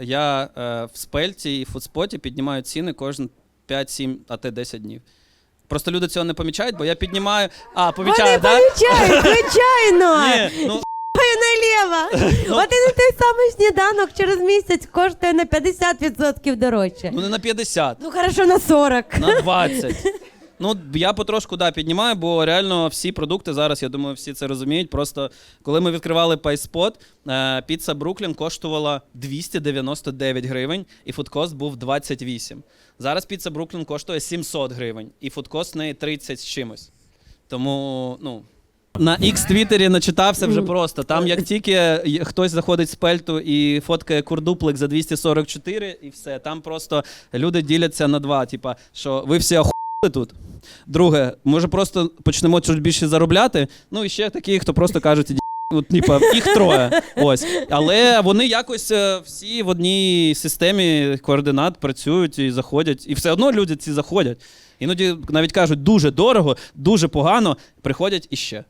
я е, в спельті і фудспоті піднімаю ціни кожен 5-7, а те 10 днів. Просто люди цього не помічають, бо я піднімаю. А, Вони помічають, так? помічають, звичайно. Ні, ну Ой, наліво. Один і той самий сніданок через місяць коштує на 50% дорожче. ну не на 50, Ну, хорошо, на 40. на 20. Ну, я потрошку да, піднімаю, бо реально всі продукти зараз, я думаю, всі це розуміють. Просто коли ми відкривали PaySpot, е, піца Бруклін коштувала 299 гривень, і фудкост був 28. Зараз піца Бруклін коштує 700 гривень, і фудкост неї 30 з чимось. Тому, ну. На X Твіттері начитався вже просто. Там як тільки хтось заходить з пельту і фоткає курдуплик за 244, і все. Там просто люди діляться на два. Типа, що ви всі охули тут. Друге, може просто почнемо чуть більше заробляти. Ну і ще такі, хто просто кажуть, «Іди От, типа, їх троє. Ось. Але вони якось е, всі в одній системі координат працюють і заходять. І все одно люди ці заходять. Іноді навіть кажуть дуже дорого, дуже погано, приходять іще.